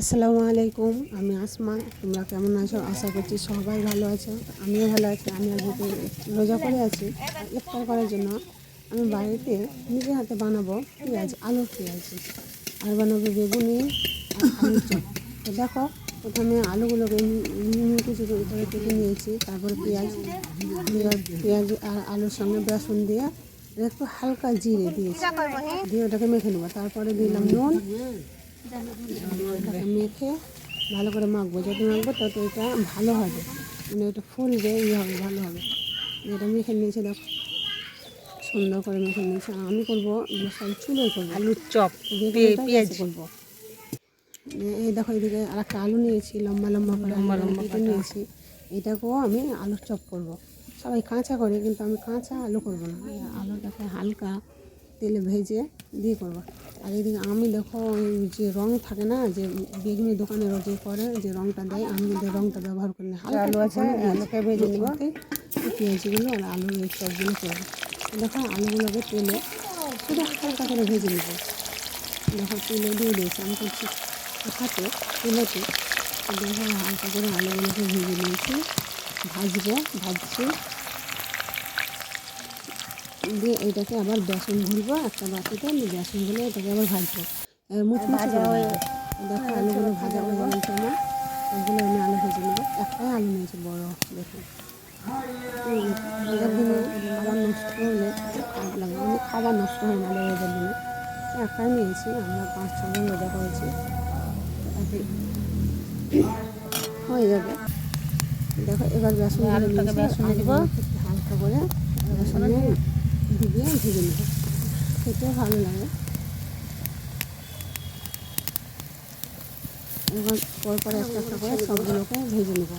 আসসালামু আলাইকুম, আমি আসমা, তোমরা কেমন আছো? আশা করছি সবাই ভালো আছো, আমিও ভালো আছি, আমি আর বুকে রোজা করে আছি, ইফতার করার জন্য আমি বাড়িতে নিজে হাতে বানাবো পেঁয়াজ আলুর পেঁয়াজ, আর বানাবো বেগুনি তো দেখো, প্রথমে আলুগুলোকে কুচি করে কেটে নিয়েছি, তারপরে পেঁয়াজ পেঁয়াজ আর আলুর সঙ্গে বেসন দিয়ে একটু হালকা জিরে দিয়েছি। দিয়ে ওটাকে মেখে নেব, তারপরে দিলাম নুন মেখে ভালো করে মাখবো। যত মাখবো তত এটা ভালো হবে। মানে এটা ফুলবে ইয়ে হবে ভালো হবে। এটা মেখে নিয়েছে দেখো। সুন্দর করে মেখে নিয়েছে। আমি করব সব চুলোই করব। আলুর চপ পেঁয়াজ করব। এই দেখো এদিকে আর একটা আলু নিয়েছি লম্বা লম্বা করে লম্বা লম্বা কেটে। নিয়েছি। এটাকেও আমি আলুর চপ করব। সবাই কাঁচা করে কিন্তু আমি কাঁচা আলু করব না। আলুটাকে হালকা তেলে ভেজে দিয়ে করব। আর এদিকে আমি দেখো যে রং থাকে না যে বেগুনের দোকানে যে করে যে রংটা দেয় আমি কিন্তু রংটা ব্যবহার করি না আলু আছে, আলুকে ভেজে নেব। পেঁয়াজগুলো আর আলুর এই চপগুলো করব দেখো আলুগুলোকে তেলে শুধু হালকা করে ভেজে নেব। দেখো তুলে দিয়ে দিয়েছি আমি করছি হাতে তুলেছি দেখো হালকা করে আলুগুলোকে ভেজে নিয়েছি। ভাজবো ভাজছি। দিয়ে এটাকে আবার বেসন ভুলবো একটা বাটিতে বেসন ভুলে এটাকে আবার ভাজবো। মুচমুচে করে দেখো আলুগুলো ভাজা হয়ে গেছে আমার। সবগুলো আমি আলু ভেজে নেব। একটাই আলু নিয়েছি বড় দেখুন রোজার দিনে খাবার নষ্ট হলে খারাপ লাগে। অনেক খাবার নষ্ট হয় না রোজার দিনে। একটাই নিয়েছি আমরা পাঁচ ছজন রোজা করেছি। হয়ে যাবে। দেখো এবার বেসন হালকা করে বেসনে ডুবিয়ে ভেজে নেব খেতেও ভালো লাগে এবার পর পর একটা একটা করে সবগুলোকে ভেজে নেব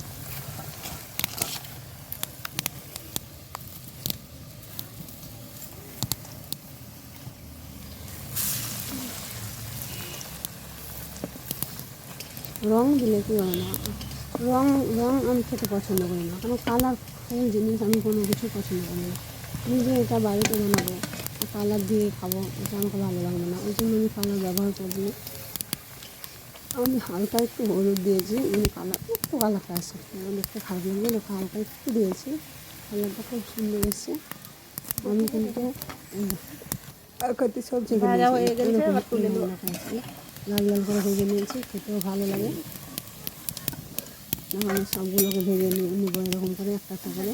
রং দিলে কি হয় না? রং রং আমি খেতে পছন্দ করি না। কারণ কালার ফুল জিনিস আমি কোনো কিছু পছন্দ করি না। নিজে এটা বাড়িতে বানাবো কালার দিয়ে খাব এটা আমাকে ভালো লাগবে না। ওই জন্য আমি কালার ব্যবহার করব না। আমি হালকা একটু হলুদ দিয়েছি মানে কালার একটু কালারটা আছে আমার দেখতে খারাপ লাগবে দেখো হালকা একটু দিয়েছি। কালারটা খুব সুন্দর এসছে আমি কিন্তু সব। লাল লাল করে ভেজে নিয়েছি খেতেও ভালো লাগে। আমি সবগুলোকে ভেজে নিয়ে নিবো এরকম করে একটা একটা করে।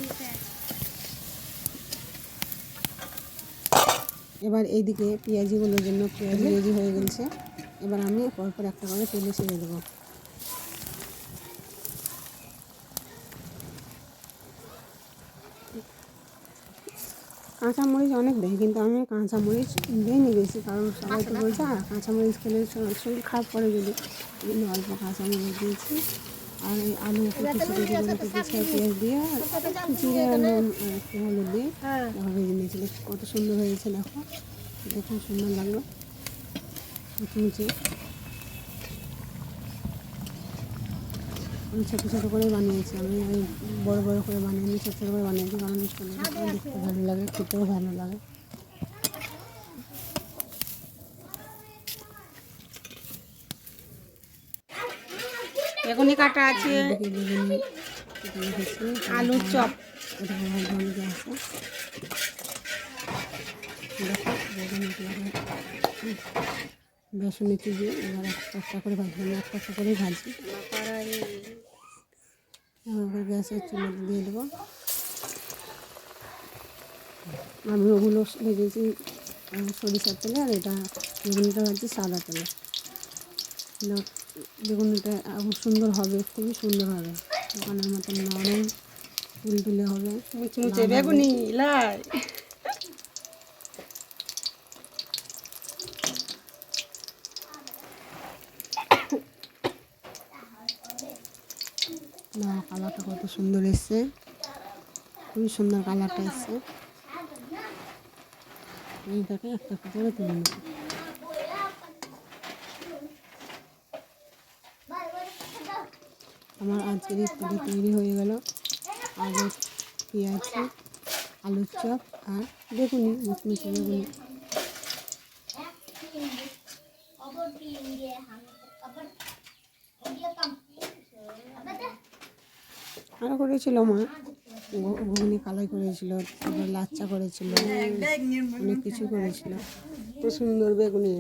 এবার এইদিকে পেঁয়াজিগুলোর জন্য পেঁয়াজি রেডি হয়ে গেছে। এবার আমি পরপর একটা করে তেলে ছেড়ে দেবো। কাঁচামরিচ অনেক দেয় কিন্তু আমি কাঁচামরিচ দিইনি বেশি কারণ সবাই তো বলছে আর কাঁচামরিচ খেলে শরীর খারাপ করে যদি অল্প কাঁচামরিচ দিয়েছি। আর আলু পেঁয়াজ দিয়ে জিরে নুন একটু হলুদ দিয়ে ভেজে দেখো কত সুন্দর হয়েছে দেখো। দেখুন সুন্দর লাগল। আমি ছোটো ছোটো করে বানিয়েছি। আমি ওই বড়ো বড় করে বানিয়ে ছোটো ছোটো করে বানিয়েছি কারণ দেখতে ভালো লাগে খেতেও ভালো লাগে। বেগুনি কাটা আছে। আলুর চপ। বেসনে চুবিয়ে এবার একটা একটা করে ভাজবো আমি একটা একটা করেই ভাজি এবার গ্যাসের চুলোতে দিয়ে দেবো। আমি ওগুলো ভেজেছি সরিষার তেলে আর এটা বেগুনিটা ভাজছি সাদা তেলে। না, বেগুনিটা আরও সুন্দর হবে খুবই সুন্দর হবে। দোকানের মতন নরম তুলতুলে হবে। মুচমুচে বেগুনি লাই। না কালারটা কত সুন্দর এসছে। খুবই সুন্দর কালারটা এসছে। এইটাকে একটা একটা করে তুলে নেব আমার আজকের ইত্যাদি তৈরি হয়ে গেল। আলু, পেঁয়াজ, আলুর চপ আর বেগুনি মুচমুচি বেগুনি। আরও করেছিল মা। ঘুগনি কালাই করেছিল, তারপর লাচ্চা করেছিল, অনেক কিছু করেছিল। খুব সুন্দর বেগুনি।